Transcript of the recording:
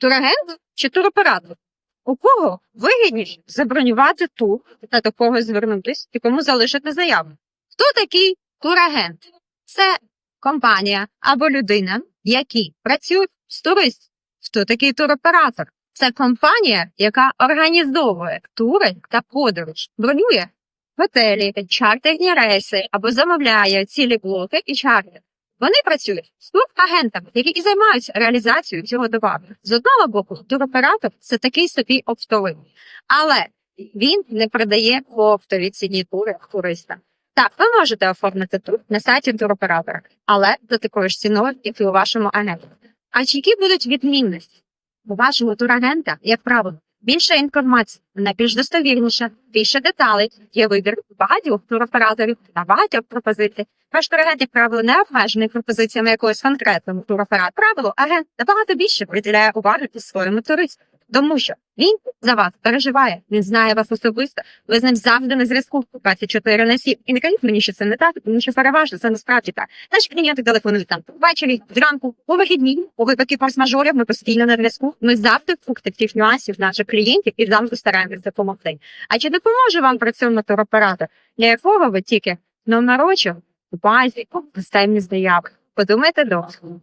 турагент чи туроператор? У кого вигідніше забронювати тур та до кого звернутись і кому залишити заяву? Хто такий турагент? Це компанія або людина, які працюють з туристів. Хто такий туроператор? Це компанія, яка організовує тури та подорож, бронює готелі, чартерні рейси або замовляє цілі блоки і чартер. Вони працюють з турагентами, які і займаються реалізацією цього товару. З одного боку, туроператор це такий собі оптовий, але він не продає оптові ціні тури туристам. Так, ви можете оформити тур на сайті туроператора, але за такою ж ціною, як і у вашому агенті. А які будуть відмінності? У вашого турагента, як правило, більше інформації, вона більш достовірніша, більше деталей, є вибір багатьох туроператорів та багатьох пропозицій. Ваш турагент, як правило, не обмежений пропозиціями якогось конкретного туроператора. Правило, агент набагато більше приділяє уваги своєму туристу, тому що він за вас переживає, він знає вас особисто, ви з ним завжди на зв'язку 24 на 7. І не кажіть мені, що це не так, тому що переважно це насправді так. Наші клієнти телефонують там ввечері, зранку, у вихідні, у випадки форс-мажорів, ми постійно на зв'язку. Ми завжди в цих нюансів наших клієнтів і завжди стараємося допомогти. А чи допоможе вам цьому туроператор, для якого ви тільки номерочок у базі системні заяви? Подумайте довго.